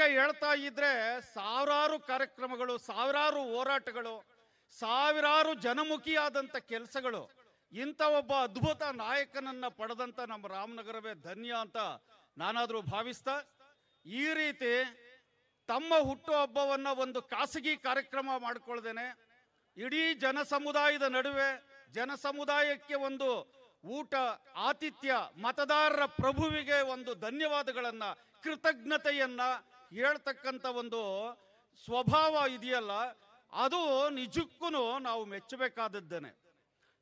ಹೀಗೆ ಹೇಳ್ತಾ ಇದ್ರೆ ಸಾವಿರಾರು ಕಾರ್ಯಕ್ರಮಗಳು, ಸಾವಿರಾರು ಹೋರಾಟಗಳು, ಸಾವಿರಾರು ಜನಮುಖಿಯಾದಂಥ ಕೆಲಸಗಳು, ಇಂಥ ಒಬ್ಬ ಅದ್ಭುತ ನಾಯಕನನ್ನ ಪಡೆದಂತ ನಮ್ಮ ರಾಮನಗರವೇ ಧನ್ಯ ಅಂತ ನಾನಾದ್ರೂ ಭಾವಿಸ್ತಾ, ಈ ರೀತಿ ತಮ್ಮ ಹುಟ್ಟುಹಬ್ಬವನ್ನ ಒಂದು ಖಾಸಗಿ ಕಾರ್ಯಕ್ರಮ ಮಾಡ್ಕೊಳ್ದೇನೆ, ಇಡೀ ಜನ ಸಮುದಾಯದ ನಡುವೆ ಜನ ಸಮುದಾಯಕ್ಕೆ ಒಂದು ಊಟ, ಆತಿಥ್ಯ, ಮತದಾರರ ಪ್ರಭುವಿಗೆ ಒಂದು ಧನ್ಯವಾದಗಳನ್ನ, ಕೃತಜ್ಞತೆಯನ್ನ ಹೇಳ್ತಕ್ಕಂಥ ಒಂದು ಸ್ವಭಾವ ಇದೆಯಲ್ಲ, ಅದು ನಿಜಕ್ಕೂ ನಾವು ಮೆಚ್ಚಬೇಕಾದದ್ದೇನೆ.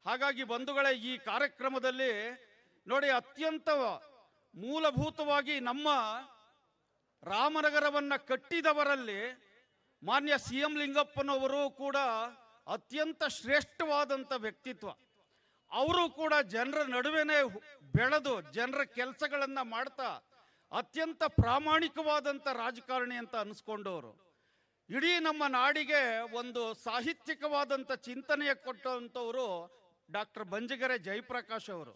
ಹಾಗಾಗಿ ಬಂಧುಗಳೇ, ಈ ಕಾರ್ಯಕ್ರಮದಲ್ಲಿ ನೋಡಿ, ಅತ್ಯಂತ ಮೂಲಭೂತವಾಗಿ ನಮ್ಮ ರಾಮನಗರವನ್ನು ಕಟ್ಟಿದವರಲ್ಲಿ ಮಾನ್ಯ ಸಿ ಎಂ ಲಿಂಗಪ್ಪನವರು ಕೂಡ ಅತ್ಯಂತ ಶ್ರೇಷ್ಠವಾದಂಥ ವ್ಯಕ್ತಿತ್ವ. ಅವರು ಕೂಡ ಜನರ ನಡುವೆನೇ ಬೆಳೆದು, ಜನರ ಕೆಲಸಗಳನ್ನು ಮಾಡ್ತಾ ಅತ್ಯಂತ ಪ್ರಾಮಾಣಿಕವಾದಂಥ ರಾಜಕಾರಣಿ ಅಂತ ಅನಿಸ್ಕೊಂಡವರು. ಇಡೀ ನಮ್ಮ ನಾಡಿಗೆ ಒಂದು ಸಾಹಿತ್ಯಿಕವಾದಂಥ ಚಿಂತನೆಯ ಕೊಟ್ಟಂಥವರು ಡಾಕ್ಟರ್ ಬಂಜಗೆರೆ ಜಯಪ್ರಕಾಶ್ ಅವರು.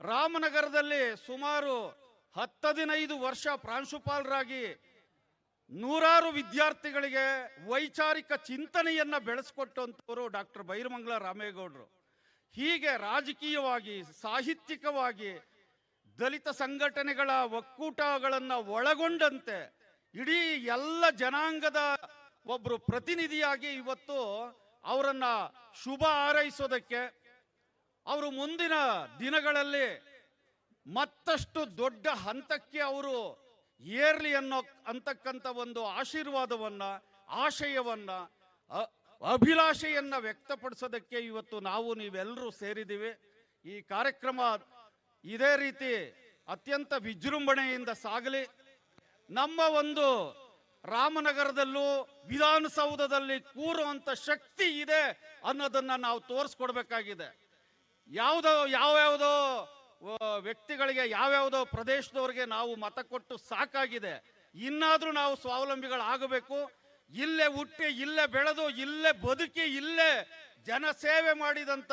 ರಾಮನಗರದಲ್ಲಿ ಸುಮಾರು ಹತ್ತದಿನೈದು ವರ್ಷ ಪ್ರಾಂಶುಪಾಲರಾಗಿ ನೂರಾರು ವಿದ್ಯಾರ್ಥಿಗಳಿಗೆ ವೈಚಾರಿಕ ಚಿಂತನೆಯನ್ನು ಬೆಳೆಸ್ಕೊಟ್ಟಂಥವರು ಡಾಕ್ಟರ್ ಬೈರಮಂಗಲ ರಾಮೇಗೌಡರು. ಹೀಗೆ ರಾಜಕೀಯವಾಗಿ, ಸಾಹಿತ್ಯಿಕವಾಗಿ ದಲಿತ ಸಂಘಟನೆಗಳ ಒಕ್ಕೂಟಗಳನ್ನು ಒಳಗೊಂಡಂತೆ ಇಡೀ ಎಲ್ಲ ಜನಾಂಗದ ಒಬ್ಬರು ಪ್ರತಿನಿಧಿಯಾಗಿ ಇವತ್ತು ಅವರನ್ನ ಶುಭ ಹಾರೈಸೋದಕ್ಕೆ ಅವರು ಮುಂದಿನ ದಿನಗಳಲ್ಲಿ ಮತ್ತಷ್ಟು ದೊಡ್ಡ ಹಂತಕ್ಕೆ ಅವರು ಏರ್ಲಿ ಅನ್ನೋ ಅಂತಕ್ಕಂಥ ಒಂದು ಆಶೀರ್ವಾದವನ್ನ, ಆಶಯವನ್ನ ಅಭಿಲಾಷೆಯನ್ನು ವ್ಯಕ್ತಪಡಿಸೋದಕ್ಕೆ ಇವತ್ತು ನಾವು ನೀವೆಲ್ಲರೂ ಸೇರಿದ್ದೀವಿ. ಈ ಕಾರ್ಯಕ್ರಮ ಇದೇ ರೀತಿ ಅತ್ಯಂತ ವಿಜೃಂಭಣೆಯಿಂದ ಸಾಗಲಿ. ನಮ್ಮ ಒಂದು ರಾಮನಗರದಲ್ಲೂ ವಿಧಾನಸೌಧದಲ್ಲಿ ಕೂರುವಂತ ಶಕ್ತಿ ಇದೆ ಅನ್ನೋದನ್ನ ನಾವು ತೋರಿಸ್ಕೊಡ್ಬೇಕಾಗಿದೆ. ಯಾವುದೋ, ಯಾವ್ಯಾವುದೋ ವ್ಯಕ್ತಿಗಳಿಗೆ, ಯಾವ್ಯಾವುದೋ ಪ್ರದೇಶದವ್ರಿಗೆ ನಾವು ಮತ ಕೊಟ್ಟು ಸಾಕಾಗಿದೆ. ಇನ್ನಾದರೂ ನಾವು ಸ್ವಾವಲಂಬಿಗಳಾಗಬೇಕು. ಇಲ್ಲೇ ಹುಟ್ಟಿ, ಇಲ್ಲೇ ಬೆಳೆದು, ಇಲ್ಲೇ ಬದುಕಿ, ಇಲ್ಲೇ ಜನಸೇವೆ ಮಾಡಿದಂತ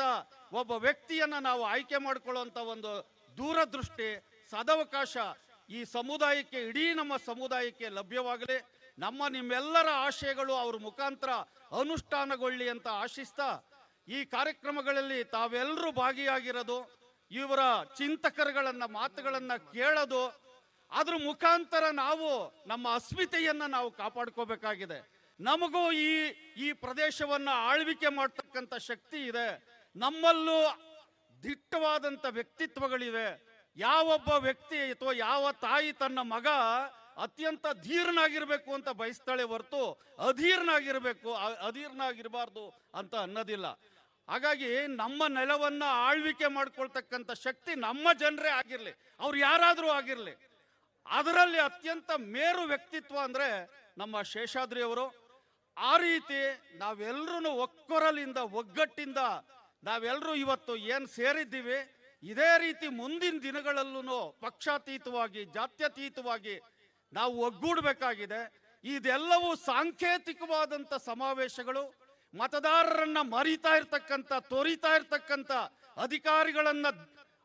ಒಬ್ಬ ವ್ಯಕ್ತಿಯನ್ನ ನಾವು ಆಯ್ಕೆ ಮಾಡಿಕೊಳ್ಳುವಂತ ಒಂದು ದೂರದೃಷ್ಟಿ, ಸದವಕಾಶ ಈ ಸಮುದಾಯಕ್ಕೆ, ಇಡೀ ನಮ್ಮ ಸಮುದಾಯಕ್ಕೆ ಲಭ್ಯವಾಗಲಿ. ನಮ್ಮ ನಿಮ್ಮೆಲ್ಲರ ಆಶಯಗಳು ಅವ್ರ ಮುಖಾಂತರ ಅನುಷ್ಠಾನಗೊಳ್ಳಿ ಅಂತ ಆಶಿಸ್ತಾ, ಈ ಕಾರ್ಯಕ್ರಮಗಳಲ್ಲಿ ತಾವೆಲ್ಲರೂ ಭಾಗಿಯಾಗಿರೋದು, ಇವರ ಚಿಂತಕರುಗಳನ್ನ, ಮಾತುಗಳನ್ನ ಕೇಳೋದು, ಅದ್ರ ಮುಖಾಂತರ ನಾವು ನಮ್ಮ ಅಸ್ಮಿತೆಯನ್ನ ನಾವು ಕಾಪಾಡ್ಕೋಬೇಕಾಗಿದೆ. ನಮಗೂ ಈ ಈ ಪ್ರದೇಶವನ್ನ ಆಳ್ವಿಕೆ ಮಾಡ್ತಕ್ಕಂಥ ಶಕ್ತಿ ಇದೆ. ನಮ್ಮಲ್ಲೂ ದಿಟ್ಟವಾದಂಥ ವ್ಯಕ್ತಿತ್ವಗಳಿವೆ. ಯಾವೊಬ್ಬ ವ್ಯಕ್ತಿ ಅಥವಾ ಯಾವ ತಾಯಿ ತನ್ನ ಮಗ ಅತ್ಯಂತ ಧೀರ್ನಾಗಿರ್ಬೇಕು ಅಂತ ಬಯಸ್ತಾಳೆ ಹೊರತು ಅಧೀರ್ನಾಗಿರ್ಬೇಕು ಅಧೀರ್ನಾಗಿರಬಾರ್ದು ಅಂತ ಅನ್ನೋದಿಲ್ಲ. ಹಾಗಾಗಿ ನಮ್ಮ ನೆಲವನ್ನ ಆಳ್ವಿಕೆ ಮಾಡ್ಕೊಳ್ತಕ್ಕಂಥ ಶಕ್ತಿ ನಮ್ಮ ಜನರೇ ಆಗಿರಲಿ, ಅವ್ರು ಯಾರಾದರೂ ಆಗಿರಲಿ, ಅದರಲ್ಲಿ ಅತ್ಯಂತ ಮೇರು ವ್ಯಕ್ತಿತ್ವ ಅಂದ್ರೆ ನಮ್ಮ ಶೇಷಾದ್ರಿ ಅವರು ಆ ರೀತಿ ನಾವೆಲ್ಲರೂ ಒಕ್ಕೊರಲಿಂದ, ಒಗ್ಗಟ್ಟಿಂದ ನಾವೆಲ್ಲರೂ ಇವತ್ತು ಏನು ಸೇರಿದ್ದೀವಿ, ಇದೇ ರೀತಿ ಮುಂದಿನ ದಿನಗಳಲ್ಲೂ ಪಕ್ಷಾತೀತವಾಗಿ, ಜಾತ್ಯತೀತವಾಗಿ ನಾವು ಒಗ್ಗೂಡಬೇಕಾಗಿದೆ. ಇದೆಲ್ಲವೂ ಸಾಂಕೇತಿಕವಾದಂಥ ಸಮಾವೇಶಗಳು, ಮತದಾರರನ್ನ ಮರಿತಾ ಇರ್ತಕ್ಕಂಥ, ತೋರಿತಾ ಇರ್ತಕ್ಕಂಥ ಅಧಿಕಾರಿಗಳನ್ನ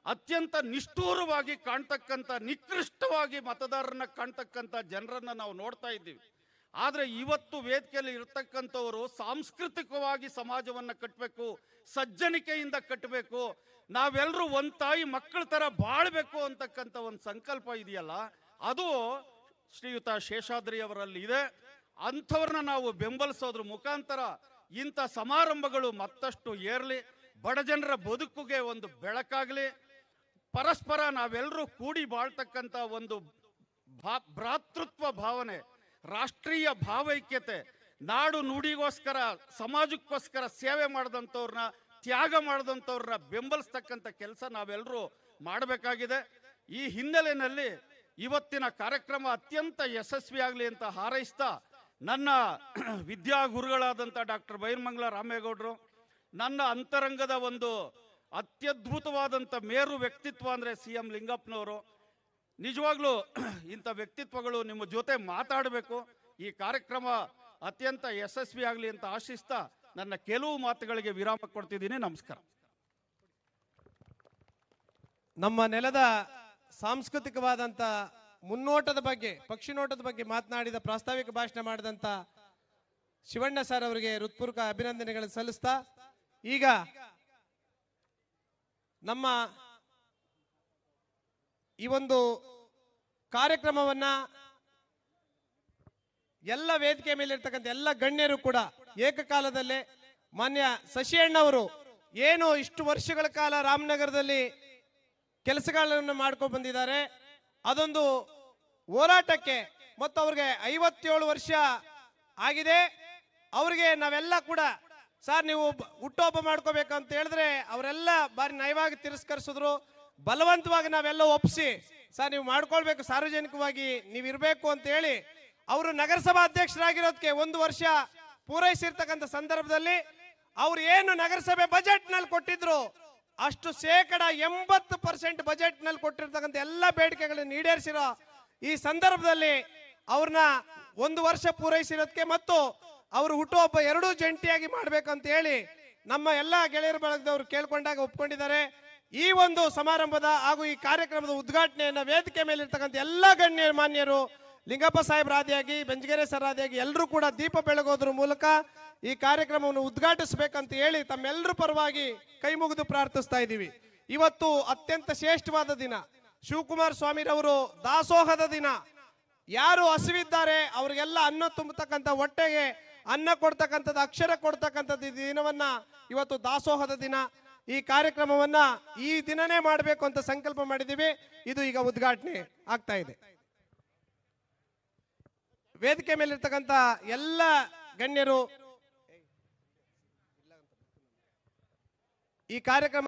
ಅತ್ಯಂತ ನಿಷ್ಠೂರವಾಗಿ ಕಾಣ್ತಕ್ಕಂಥ, ನಿಕೃಷ್ಟವಾಗಿ ಮತದಾರರನ್ನ ಕಾಣ್ತಕ್ಕಂಥ ಜನರನ್ನ ನಾವು ನೋಡ್ತಾ ಇದ್ದೀವಿ. ಆದ್ರೆ ಇವತ್ತು ವೇದಿಕೆಯಲ್ಲಿ ಇರತಕ್ಕಂಥವರು ಸಾಂಸ್ಕೃತಿಕವಾಗಿ ಸಮಾಜವನ್ನು ಕಟ್ಟಬೇಕು ಸಜ್ಜನಿಕೆಯಿಂದ ಕಟ್ಟಬೇಕು ನಾವೆಲ್ಲರೂ ಒಂದು ತಾಯಿ ಮಕ್ಕಳ ಥರ ಬಾಳ್ಬೇಕು ಅಂತಕ್ಕಂಥ ಒಂದು ಸಂಕಲ್ಪ ಇದೆಯಲ್ಲ, ಅದು ಶ್ರೀಯುತ ಶೇಷಾದ್ರಿ ಅವರಲ್ಲಿ ಇದೆ. ಅಂಥವ್ರನ್ನ ನಾವು ಬೆಂಬಲಿಸೋದ್ರ ಮುಖಾಂತರ ಇಂಥ ಸಮಾರಂಭಗಳು ಮತ್ತಷ್ಟು ಏರಲಿ ಬಡಜನರ ಬದುಕುಗೆ ಒಂದು ಬೆಳಕಾಗಲಿ, ಪರಸ್ಪರ ನಾವೆಲ್ಲರೂ ಕೂಡಿ ಬಾಳ್ತಕ್ಕಂಥ ಒಂದು ಭಾ- ಭ್ರಾತೃತ್ವ ಭಾವನೆ ರಾಷ್ಟ್ರೀಯ ಭಾವೈಕ್ಯತೆ, ನಾಡು ನುಡಿಗೋಸ್ಕರ, ಸಮಾಜಕ್ಕೋಸ್ಕರ ಸೇವೆ ಮಾಡಿದಂಥವ್ರನ್ನ, ತ್ಯಾಗ ಮಾಡಿದಂಥವ್ರನ್ನ ಬೆಂಬಲಿಸ್ತಕ್ಕಂಥ ಕೆಲಸ ನಾವೆಲ್ಲರೂ ಮಾಡಬೇಕಾಗಿದೆ. ಈ ಹಿನ್ನೆಲೆಯಲ್ಲಿ ಇವತ್ತಿನ ಕಾರ್ಯಕ್ರಮ ಅತ್ಯಂತ ಯಶಸ್ವಿಯಾಗಲಿ ಅಂತ ಹಾರೈಸ್ತಾ ನನ್ನ ವಿದ್ಯಾಗುರುಗಳಾದಂಥ ಡಾಕ್ಟರ್ ಬೈರ್ಮಂಗ್ಲ ರಾಮೇಗೌಡರು, ನನ್ನ ಅಂತರಂಗದ ಒಂದು ಅತ್ಯದ್ಭುತವಾದಂಥ ಮೇರು ವ್ಯಕ್ತಿತ್ವ ಅಂದರೆ ಸಿ ಎಂ ಲಿಂಗಪ್ಪನವರು ನಿಜವಾಗ್ಲೂ ಇಂಥ ವ್ಯಕ್ತಿತ್ವಗಳು ನಿಮ್ಮ ಜೊತೆ ಮಾತಾಡಬೇಕು. ಈ ಕಾರ್ಯಕ್ರಮ ಅತ್ಯಂತ ಯಶಸ್ವಿ ಆಗಲಿ ಅಂತ ಆಶಿಸ್ತಾ ನನ್ನ ಕೆಲವು ಮಾತುಗಳಿಗೆ ವಿರಾಮ ಕೊಡ್ತಿದ್ದೀನಿ. ನಮಸ್ಕಾರ. ನಮ್ಮ ನೆಲದ ಸಾಂಸ್ಕೃತಿಕವಾದಂಥ ಮುನ್ನೋಟದ ಬಗ್ಗೆ, ಪಕ್ಷಿ ನೋಟದ ಬಗ್ಗೆ ಮಾತನಾಡಿದ ಪ್ರಾಸ್ತಾವಿಕ ಭಾಷಣ ಮಾಡಿದಂತ ಶಿವಣ್ಣ ಸರ್ ಅವರಿಗೆ ಹೃತ್ಪೂರ್ವಕ ಅಭಿನಂದನೆಗಳನ್ನು ಸಲ್ಲಿಸ್ತಾ, ಈಗ ನಮ್ಮ ಈ ಒಂದು ಕಾರ್ಯಕ್ರಮವನ್ನ ಎಲ್ಲ ವೇದಿಕೆ ಮೇಲೆ ಇರ್ತಕ್ಕಂಥ ಎಲ್ಲ ಗಣ್ಯರು ಕೂಡ ಏಕಕಾಲದಲ್ಲೇ ಮಾನ್ಯ ಶಶಿಯಣ್ಣವರು ಏನು ಇಷ್ಟು ವರ್ಷಗಳ ಕಾಲ ರಾಮನಗರದಲ್ಲಿ ಕೆಲಸಗಳನ್ನು ಮಾಡ್ಕೊಂಡು ಬಂದಿದ್ದಾರೆ. ಅದೊಂದು ಹೋರಾಟಕ್ಕೆ ಮತ್ತು ಅವ್ರಿಗೆ ಐವತ್ತೇಳು ವರ್ಷ ಆಗಿದೆ. ಅವ್ರಿಗೆ ನಾವೆಲ್ಲ ಕೂಡ ಸರ್ ನೀವು ಹುಟ್ಟೋಪ ಹುಟ್ಟುಹಬ್ಬ ಮಾಡ್ಕೋಬೇಕು ಅಂತ ಹೇಳಿದ್ರೆ ಅವರೆಲ್ಲ ಬಾರಿ ನಯವಾಗಿ ತಿರಸ್ಕರಿಸಿದ್ರು. ಬಲವಂತವಾಗಿ ನಾವೆಲ್ಲ ಒಪ್ಪಿಸಿ ಸರ್, ನೀವು ಮಾಡ್ಕೊಳ್ಬೇಕು, ಸಾರ್ವಜನಿಕವಾಗಿ ನೀವು ಇರಬೇಕು ಅಂತ ಹೇಳಿ ಅವರು ನಗರಸಭಾ ಅಧ್ಯಕ್ಷರಾಗಿರೋದಕ್ಕೆ ಒಂದು ವರ್ಷ ಪೂರೈಸಿರ್ತಕ್ಕಂಥ ಸಂದರ್ಭದಲ್ಲಿ ಅವ್ರು ಏನು ನಗರಸಭೆ ಬಜೆಟ್ನಲ್ಲಿ ಕೊಟ್ಟಿದ್ರು, ಅಷ್ಟು ಶೇಕಡ ಎಂಬತ್ತು ಪರ್ಸೆಂಟ್ ಬಜೆಟ್ನಲ್ಲಿ ಕೊಟ್ಟಿರ್ತಕ್ಕಂಥ ಎಲ್ಲ ಬೇಡಿಕೆಗಳನ್ನು ಈಡೇರಿಸಿರೋ ಈ ಸಂದರ್ಭದಲ್ಲಿ ಅವ್ರನ್ನ ಒಂದು ವರ್ಷ ಪೂರೈಸಿರೋದಕ್ಕೆ ಮತ್ತು ಅವರು ಹುಟ್ಟುಹಬ್ಬ ಎರಡೂ ಜಂಟಿಯಾಗಿ ಮಾಡ್ಬೇಕಂತ ಹೇಳಿ ನಮ್ಮ ಎಲ್ಲ ಗೆಳೆಯರ ಬಳಗದವರು ಕೇಳ್ಕೊಂಡಾಗ ಒಪ್ಕೊಂಡಿದ್ದಾರೆ. ಈ ಒಂದು ಸಮಾರಂಭದ ಹಾಗೂ ಈ ಕಾರ್ಯಕ್ರಮದ ಉದ್ಘಾಟನೆಯನ್ನ ವೇದಿಕೆ ಮೇಲೆ ಇರ್ತಕ್ಕಂಥ ಎಲ್ಲ ಗಣ್ಯ ಮಾನ್ಯರು ಲಿಂಗಪ್ಪ ಸಾಹೇಬ್ ರಾದಿಯಾಗಿ ಬೆಂಜಗೇರೆ ಸರ್ ಆದಿಯಾಗಿ ಎಲ್ಲರೂ ಕೂಡ ದೀಪ ಬೆಳಗೋದ್ರ ಮೂಲಕ ಈ ಕಾರ್ಯಕ್ರಮವನ್ನು ಉದ್ಘಾಟಿಸಬೇಕಂತ ಹೇಳಿ ತಮ್ಮೆಲ್ಲರ ಪರವಾಗಿ ಕೈ ಮುಗಿದು ಪ್ರಾರ್ಥಿಸ್ತಾ ಇದ್ದೀವಿ. ಇವತ್ತು ಅತ್ಯಂತ ಶ್ರೇಷ್ಠವಾದ ದಿನ. ಶಿವಕುಮಾರ್ ಸ್ವಾಮಿರವರು ದಾಸೋಹದ ದಿನ. ಯಾರು ಹಸಿವಿದ್ದಾರೆ ಅವರಿಗೆಲ್ಲ ಅನ್ನ ತುಂಬತಕ್ಕಂಥ ಹೊಟ್ಟೆಗೆ ಅನ್ನ ಕೊಡ್ತಕ್ಕಂಥದ್ದು, ಅಕ್ಷರ ಕೊಡ್ತಕ್ಕಂಥದ್ದು ದಿನವನ್ನ ಇವತ್ತು ದಾಸೋಹದ ದಿನ. ಈ ಕಾರ್ಯಕ್ರಮವನ್ನ ಈ ದಿನನೇ ಮಾಡಬೇಕು ಅಂತ ಸಂಕಲ್ಪ ಮಾಡಿದ್ದೀವಿ. ಇದು ಈಗ ಉದ್ಘಾಟನೆ ಆಗ್ತಾ ಇದೆ. ವೇದಿಕೆ ಮೇಲಿರ್ತಕ್ಕಂತ ಎಲ್ಲ ಗಣ್ಯರು ಈ ಕಾರ್ಯಕ್ರಮ